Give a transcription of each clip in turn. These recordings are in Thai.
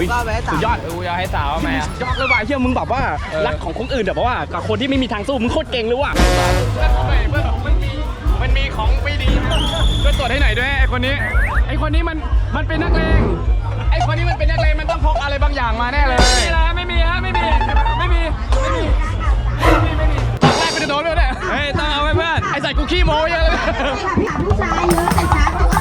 ผมก็เอาไปให้สาว สุดยอดเออกูจะเอาให้สาวทำไมอะยอดเลยว่ะเฮียมึงแบบว่าเออรักของคนอื่นแบบว่ากับคนที่ไม่มีทางสู้มึงโคตรเก่งเลยว่ะเพื่อนมันมีมันมีของไม่ดีนะช่วยตรวจให้หน่อยด้วยไอ้คนนี้ ไอ้คนนี้มันมันเป็นนักเลงไอ้คนนี้มันเป็นนักเลงมันต้องพกอะไรบางอย่างมาแน่เลยไม่มีนะไม่มีฮะไม่มีไม่มีไม่มีไม่มีไม่มีตอนแรกไปโดนเลยเนี่ยเฮ้ยต้องเอาไว้เพื่อนไอ้ใส่กูขี้โม้เยอะเลยค่ะผู้ชายเยอะแต่ช้าตุ๊ก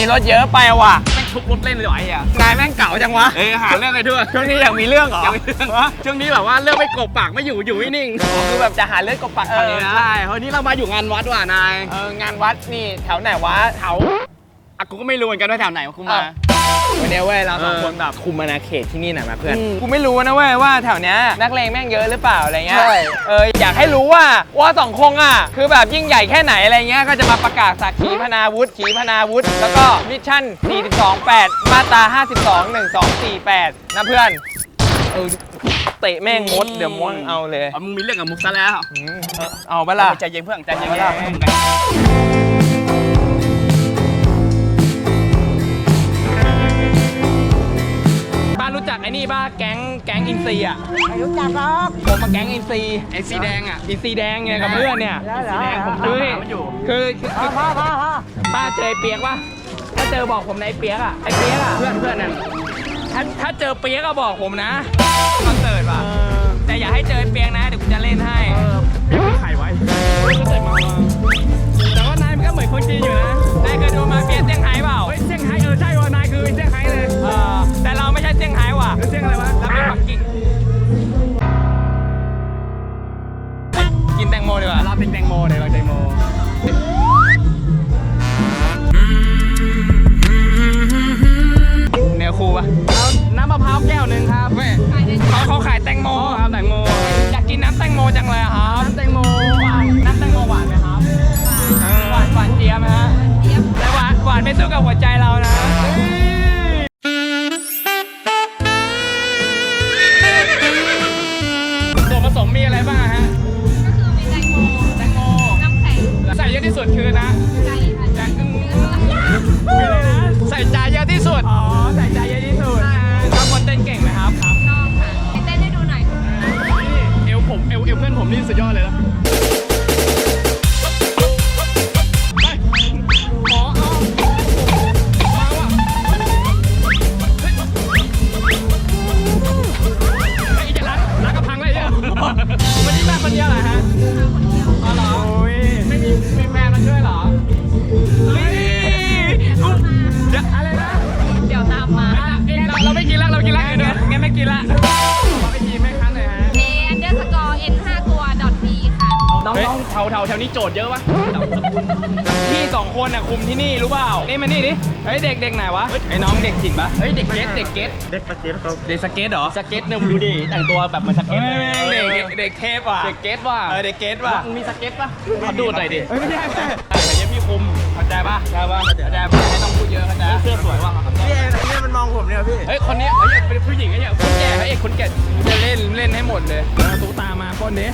นนี้รถเยอะไปว่ะแม่งทุบรถเล่นเลยเหรอไอ้อะนายแม่งเก่าจังวะเอ้ยหาเรื่องอะไรด้วยช่วงนี้อยากมีเรื่องเหรอยังไม่เรื่องช่วงนี้แบบว่าเรื่องไม่กบปากไม่อยู่อยู่ไม่นิ่งคือแบบจะหาเรื่องกบปักเอคำอนี้นะใช่เฮ้ยนี่เรามาอยู่งานวัดว่ะนายเอองานวัดนี่แถวไหนวะแถวอะกูก็ไม่รู้เหมือนกันว่าแถวไหนกูมา วันนี้เว้ยเราสองเออคนแบบคุมอาณาเขตที่นี่หน่อยมาเพื่อนอืมกูไม่รู้นะเว้ยว่าแถวเนี้ยนักเลงแม่งเยอะหรือเปล่าอะไรเงี้ย ใช่ เอออยากให้รู้ว่าว่าสองคงอะคือแบบยิ่งใหญ่แค่ไหนอะไรเงี้ยก็จะมาประกาศสักขีพนาวุฒิขีพนาวุฒิแล้วก็มิชชั่น 42.8 มาตรา 52 1248 นะเพื่อน เออเตะแม่งมดเดี๋ยวม้วนเอาเลย เอามึงมีเรื่องกับมุกซะแล้ว อืมเออเอาปะล่ะ ใจเย็นเพื่อนใจเย็นเอาเย็ล่ะน รู้จักไอ้นี่บ้าแก๊งแก๊งอินซีอะไม่รู้จักหรอกผมมาแก๊งอินซีไอ้สีแดงอะอีซีแดงไงกับเพื่อนเนี่ยสีแดงผมตามหามันอยู่คือคือคือพ่อพ่อพ่อป้าเจอไอ้เปียกปะถ้าเจอบอกผมในะไอ้เปียกอะไอ้เปียกอะเพื่อนเพื่อนนั่นถ้าถ้าเจอเปียกก็บอกผมนะคอนเสิร์ตป่ะแต่อย่าให้เจอไอ้เปียกนะเดี๋ยวกูจะเล่นให้มีไข่ไว้ก็เสร็จมาแต่ว่านายมันก็เหมือนคนจีนอยู่นะนายเคยดูมาเฟียเซี่ยงไฮ้เปล่า เฮ้ยเซี่ยงไฮ้เออใช่ว่ะนายคือเซี่ยงไฮ้เลย คนน่ะคุมที่นี่รู้เปล่า นี่มานี่ดิ เฮ้ยเด็กเด็กไหนวะ ไอ้น้องเด็กถิ่นปะเฮ้ยเด็กเก็ตเด็กเก็ตเด็กสเก็ตเหรอ สเก็ตเนี่ยมึงดูดิแต่งตัวแบบเหมันสเก็ตเฮ้ยเลยเด็กเด็กเทพว่ะ เด็กเก็ตว่ะเออเด็กเกตว่ะ มึงมีสเก็ตปะขอดูหน่อยดิ เฮ้ยไม่ใช่ไม่ใช่ใช่แต่ยังพี่คุมเข้า ใจปะเข้าใจปะเข้าใจปะไม่ต้องพูดเยอะเข้าใจเสื้อสวยว่ะพี่เอ็เนี่ยมันมองผมเนี่ยพี่ เฮ้ยคนนี้เฮ้ยเป็นผู้หญิงไอ้เนี่ยคนแก่ไอ้เอกคนแก่จะเล่นเล่นให้หมดเลยตุ๊กตามาปล้นดิ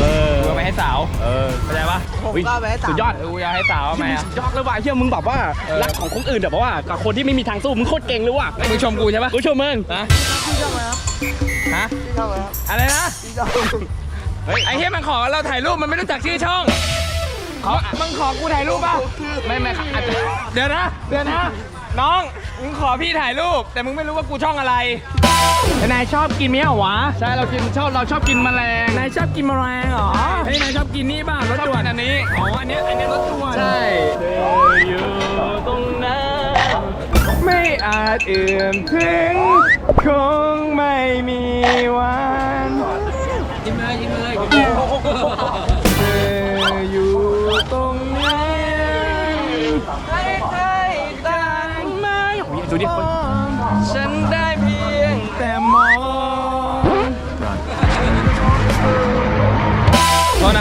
เออกูเอาไปให้สาว เออเข้าใจปะผมก็เอาไปให้สาว สุดยอดเออกูอยากให้สาวทำไมอะยอดเลยว่ะเฮียมึงแบบว่าเออรักของคนอื่นแบบว่ากับคนที่ไม่มีทางสู้มึงโคตรเก่งเลยว่ะมึงชมกูใช่ปะกูชมมึงฮะพี่ชอบไหมครับฮะพี่ชอบไหมครับอะไรนะ พี่ชอบเฮ้ยไอ้เฮียมันขอเราถ่ายรูปมันไม่รู้จักชื่อช่อง ขอมึงขอกูถ่ายรูปป่ะ ไม่ไม่เดี๋ยวนะ เดี๋ยวนะ น้อง มึงขอพี่ถ่ายรูป แต่มึงไม่รู้ว่ากูช่องอะไรนายชอบกินเมี่ยวหวะใช่เรากินชอบเราชอบกินแมลงนายชอบกินแมลงเหรอเฮ้ยนายชอบกินนี่บ้างรถด่วนอันนี้อ๋ออันนี้อันนี้รถด่วนใช่ไม่อาจเอื่อมถึงคงไม่มีวัน ยิ้มเลยยิ้มเลย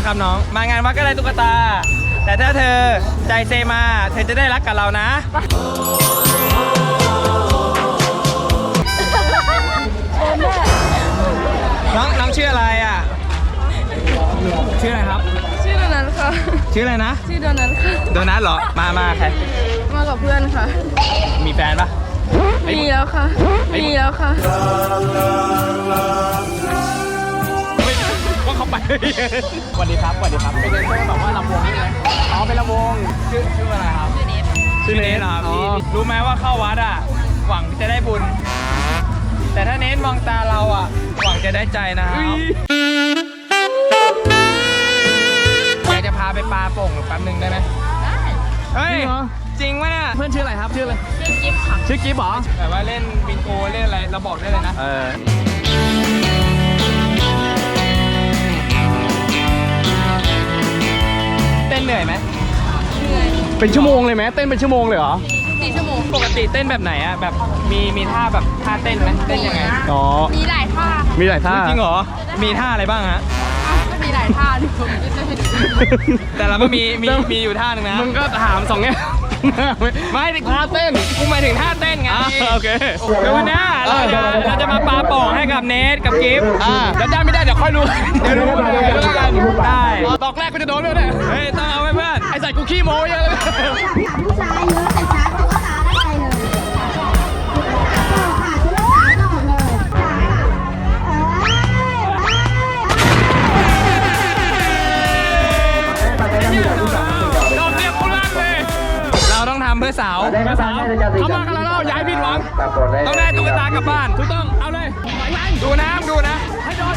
นะครับน้อง มางานวัดก็ได้ตุ๊กตา แต่ถ้าเธอใจเซมา เธอจะได้รักกับเรานะ น้องน้องชื่ออะไรอะ ชื่ออะไรครับ ชื่อโดนัทค่ะ ชื่ออะไรนะ ชื่อโดนัทค่ะ โดนัทเหรอ มามาใคร มากับเพื่อนค่ะ มีแฟนปะมีแล้วค่ะ มีแล้วค่ะว่าเขาไป สวัสดีครับสวัสดีครับเป็นเพื่อนแบบว่าลำวงนี่ไหมอ๋อเป็นลำวงชื่อชื่ออะไรครับชื่อเนสชื่อเนสเหรอครับพี่รู้ไหมว่าเข้าวัดอะ หวังจะได้บุญ แต่ถ้าเนสมองตาเราอะ หวังจะได้ใจนะครับอยากจะพาไปปลาโป่งแป๊บนึงได้ไหมได้เฮ้ยจริงวะเนี่ยเพื่อนชื่ออะไรครับชื่ออะไรชื่อกิฟต์ค่ะชื่อกิฟต์เหรอแบบว่าเล่นบิงโกเล่นอะไรเราบอกได้เลยนะเออ นเหนื่อยไหมเป็นชั่วโมงเลยไหมเต้นเป็นชั่วโมงเลยเหรอสี่ชั่วโมงปกติเต้นแบบไหนอะแบบมีมีท่าแบบท่าเต้นไหมเต้นยังไงอ๋อมีหลายท่ามีหลายท่าจริงเหรอมีท่าอะไรบ้างฮะอ้าวก็มีหลายท่าดิผมจะให้ดูแต่เราก็มีมีมีอยู่ท่าหนึงนะมึงก็ถามสองเนี้ย ไม่ท่าเต้นกูหมายถึงท่าเต้นไงอ่าโอเคเดี๋ยววันหน้าเราจะเราจะมาปาโป่งให้กับเนทกับกิฟต์อ่าแล้วได้ไม่ได้เดี๋ยวค่อยรู้เดี๋ยวรู้กันเดี๋ยวรู้กันได้ตอกแรกกูจะโดนด้วยเนี่ยเฮ้ยต้องเอาไว้เพื่อนไอใส่กูขี้โม้เยอะเลยหาผู้ชายเยอะแต่ช้า ต้องทำเพื่อสาวเขามากันแล้วเราย้ายผิดหวังต้องได้ตุ๊กตากลับบ้านถูกต้องเอาเลยดูนะดูนะให้โดน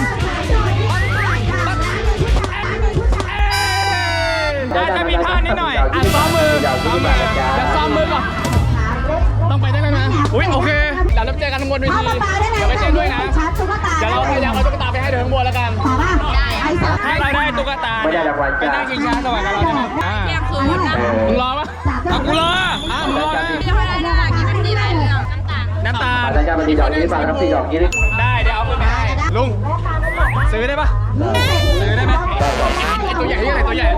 ได้แค่มีท่านิดหน่อยอะซ้อมมือซ้อมมือเดี๋ยวซ้อมมือก่อนต้องไปได้แล้วนะอุ้ยโอเคเดี๋ยวเราไปเจอกันข้างบนเวเอาทีมาปาได้เลยเดี๋ยวไปเต้นด้วยนะช้าตุ๊กตาเดี๋ยวเราพยายามเอาตุ๊กตาไปให้เดินข้างบนแล้วกันขอป่ะไอ้สาวให้เราได้ตุ๊กตาเนี่ยไปนั่งกินช้าสวรรค์กับเราได้ไหมอ่าเที่ยงคืนนะมึงรอปะเอากูรอาลน้ำตาลอาจารย์มาทีดอกนี้ฝากครับทีดอกนี้ได้เดี๋ยวเอาไปให้ลุงซื้อได้ปะซื้อได้ไหมไอตัวใหญ่นี่อะไรตัวใหญ่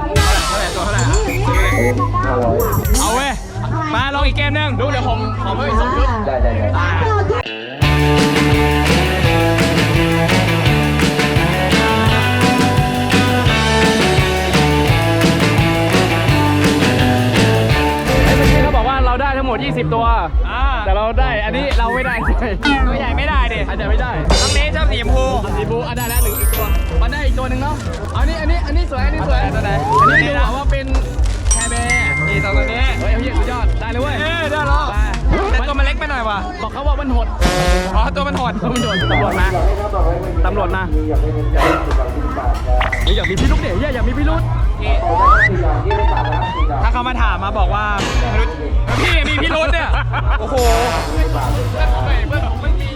เท่าไหร่ตัวเท่าไหร่เอาเว้ยมาลองอีกเกมหนึงดูเดี๋ยวผมขอเพิ่มอีกสองชุดได้ได้ได้ไอ้เมื่อกี้เขาบอกว่าเราได้ทั้งหมด 20 ตัว อ่า แต่เราได้ อันนี้เราไม่ได้ใช่ตัวใหญ่ไม่ได้ดิอันเดียวไม่ได้น้องเนทชอบสีชมพูสีบูอะได้แล้วหนึ่งอีกตัว มันได้อีกตัวหนึ่งเนาะ อันนี้อันนี้อันนี้สวยอันนี้สวยตัวไหนอันนี้ดูบอกว่าเป็นแคร์แบร์นี่ตัวตัวนี้ เฮ้ยเอาเหี้ยสุดยอด ได้เลยเว้ยเอ้ยได้แล้วแต่ตัวมันเล็กไปหน่อยว่ะ บอกเขาว่ามันหด อ๋อตัวมันหดมันหดตำรวจมาตำรวจมาเฮ้ยอยากมีพิรุษเนี่ยเหี้ยอยากมีพิรุษนี่ถ้า เขามาถามมาบอกว่าไม่รู้พี่มีพี่รุธเนี่ย โอ้โหไม่เพื่อนมันมี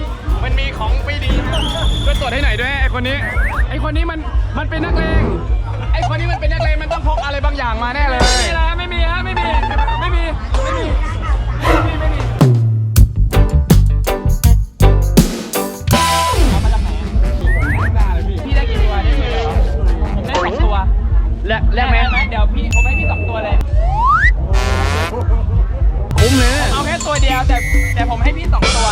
มันมีของไม่ดีนะช่วยตรวจให้หน่อยด้วยไอ้คนนี้ ไอ้คนนี้มันมันเป็นนักเลงไอ้คนนี้มันเป็นนักเลงมันต้องพกอะไรบางอย่างมาแน่เลย ไม่มีแล้วไม่มีฮะไม่มีไม่มีไม่มีไม่มีไม่มีพี่ได้กี่ตัวได้กี่ตัวผมได้สองตัว และแลกไหมได้ไหม เดี๋ยวพี่ผมให้พี่สองตัวเลย แต่แต่ผมให้พี่สองตัว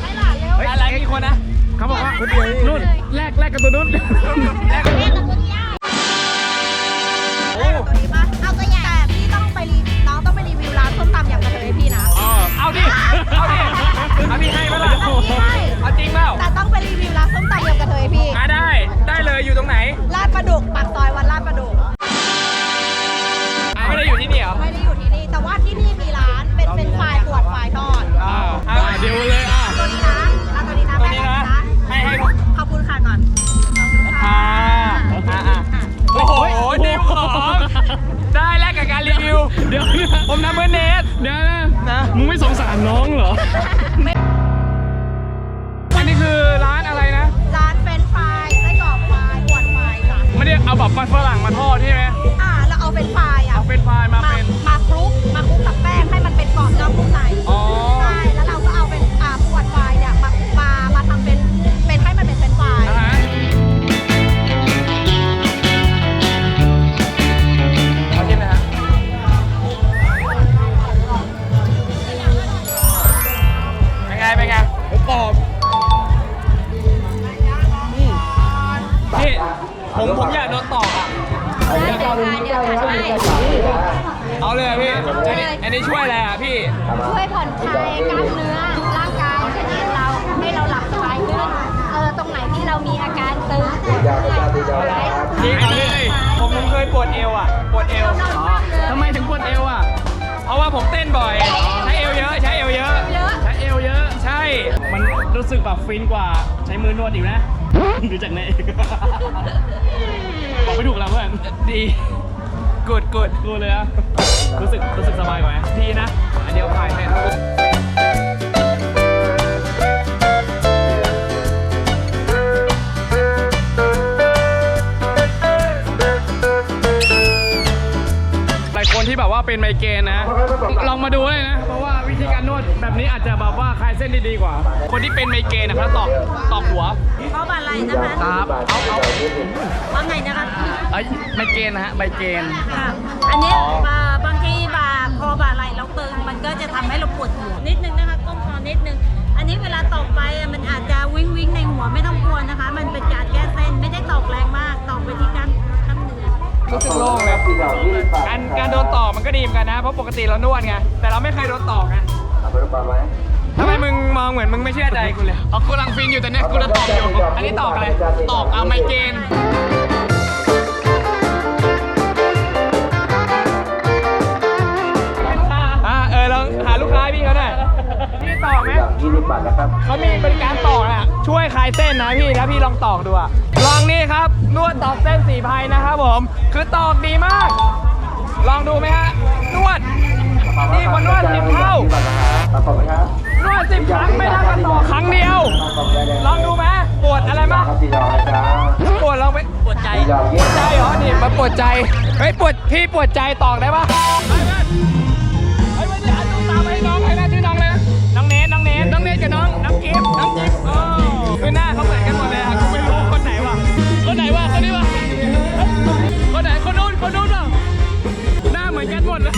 ให้หลานเร็วเฮ้ยอะไรกี่คนนะเขาบอกว่านุ่นแลกแลกกับตัวนุ่นแรกแม่กับตัวนี้เอาตัวนี้ปะเอาตัวใหญ่แต่พี่ต้องไปรีน้องต้องไปรีวิวร้านส้มตำอย่างกระเทยให้พี่นะเอาดิเอาดิเอาพี่ให้ไหมล่ะพี่ให้เอาจริงเปล่าแต่ต้องไปรีวิวร้านส้มตำอย่างกระเทยให้พี่มาได้ได้ ผมผมอยากโดนตอกอะเอาเลยอะพี่อันนี้อันนี้ช่วยอะไรอะพี่ ช่วยผ่อนคลายกล้ามเนื้อร่างกายชนิดเราให้เราหลับสบายขึ้นเออตรงไหนที่เรามีอาการตึงปวดเมื่อยอะไรพี่เอาเลยผมผมเคยปวดเอวอะ ปวดเอว ทำไมถึงปวดเอวอะ เพราะว่าผมเต้นบ่อย ใช้เอวเยอะ ใช้เอวเยอะ เยอะ ใช้เอวเยอะใช่มัน รู้สึกแบบฟินกว่าใช้มือนวดอีกนะดูจากไหนบอกไม่ถูกแล้วเพื่อนดีกูดกูดกูเลยอะรู้สึกรู้สึกสบายกว่าไหมดีนะอันเดียวขายเสร็จหลายคนที่แบบว่าเป็นไมเกรนนะ ลองมาดูเลยนะ เพราะว่าวิธีการนวด แบบนี้อาจจะแบบว่าคลายเส้นได้ดีกว่า คนที่เป็นไมเกรนนะเขาตอกตอกหัวเขาบาอะไรนะคะครับเอาเอาว่าไงนะคะเอ้ยไมเกรนนะฮะไมเกรน ค่ะ อันเนี้ยบ่าบางทีบ่าคอบ่าไหล่เราตึง มันก็จะทำให้เราปวดหัวนิดนึงนะคะก้มคอนิดนึง อันนี้เวลาตอกไปอะมันอาจจะวิ่งวิ่งในหัวไม่ต้องกลัวนะคะ มันเป็นการแก้เส้นไม่ได้ตอกแรงมากตอกไปที่กล้ามกล้ามเนื้อ รู้สึกโล่งเลยการการโดนตอกมันก็ดีเหมือนกันนะ เพราะปกติเรานวดไง แต่เราไม่เคยโดนตอกไง เอาไปรูปปลาไหมทำไมมึงมองเหมือนมึงไม่เชื่อใจกูเลยเอากูกำลังฟินอยู่แต่เนี้ยกูจะตอกอยู่ อันนี้ตอกอะไรตอกเอาไมเกรนอ่าเออลองหาลูกค้าให้พี่เขาหน่อยพี่ตอกไหม อย่างยี่สิบบาทนะครับ เขามีบริการตอกอะ ช่วยคลายเส้นนะพี่ แล้วพี่ลองตอกดูอะ ลองนี่ครับ นวดตอกเส้นสีพายนะครับผม คือตอกดีมาก ลองดูไหมฮะ นวด ดีกว่านวดสิบเท่า ขอบคุณครับนวดสิบครั้งไม่เท่ากับตอกครั้งเดียวขอบคุณได้เลยลองดูไหมปวดอะไรมั้ยครับสีดอกนะครับปวดลองไปปวดใจสีดอกยี่ปวดใจเหรอนี่มาปวดใจเฮ้ยปวดพี่ปวดใจตอกได้ปะไอ้ยไม่ได้อันต้องตามให้น้องให้หน้าชื่อน้องเลยนะน้องเนทน้องเนทน้องเนทกับน้องน้องกิฟต์น้องกิฟต์เออคือหน้าเขาเหมือนกันหมดเลยอะกูไม่รู้คนไหนวะคนไหนวะคนนี้วะคนไหนคนนู้นคนนู้นวะหน้าเหมือนกันหมดเลย